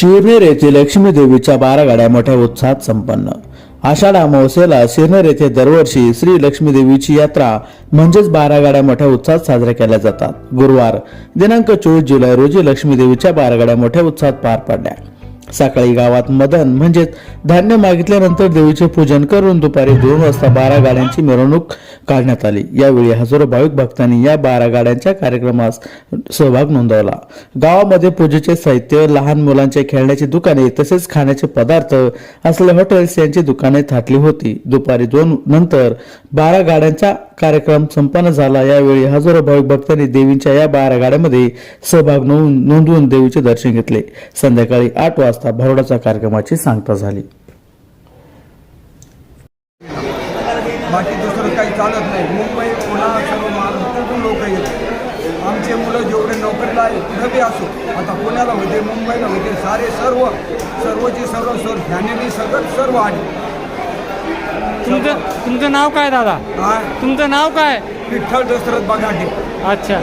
शिरनेर येथे लक्ष्मी देवीच्या बारा गाड्या मोठ्या उत्साहात संपन्न. आषाढ अमावस्येला शिरनेर येथे दरवर्षी श्री लक्ष्मी देवीची यात्रा म्हणजेच बारा गाड्या मोठ्या उत्साहात साजऱ्या केल्या जातात. गुरुवार दिनांक चोवीस जुलै रोजी लक्ष्मी देवीच्या बारा गाड्या मोठ्या उत्साहात पार पडल्या. सकाळी गावात मदन म्हणजेच धान्य मागितल्यानंतर देवीचे पूजन करून दुपारी दोन वाजता बारा गाड्यांची मिरवणूक काढण्यात आली. यावेळी हजारो भाविक भक्तांनी या बारा गाड्यांच्या कार्यक्रमास सहभाग नोंदवला. गावामध्ये पूजेचे साहित्य लहान मुलांचे खेळण्याची दुकाने तसेच खाण्याचे पदार्थ असलेले हॉटेल्स यांची दुकाने थाटली होती. दुपारी दोन नंतर बारा गाड्यांचा कार्यक्रम संपन्न झाला. यावेळी हजारो भाविक भक्तांनी देवींच्या या बारा गाड्यामध्ये सहभाग नोंद- नोंदवून देवीचे दर्शन घेतले. संध्याकाळी आठ वाजता भरोडाच्या कार्यक्रमाची सांगता झाली. बाकी दुसरं काही चालत नाही. मुंबई पुन्हा सर्व महाराष्ट्रातून लोक येतात. आमचे मुलं जेवढे नोकरीला आहे कुठं बी असो. आता पुण्याला होते मुंबईला होते सारे सर्व सर्वची सर्व सर्व फॅमिली सगळं सर्व आली. तुमचं तुमचं नाव काय दादा? हा तुमचं नाव काय? विठ्ठल दशरथ बघाटे अच्छा.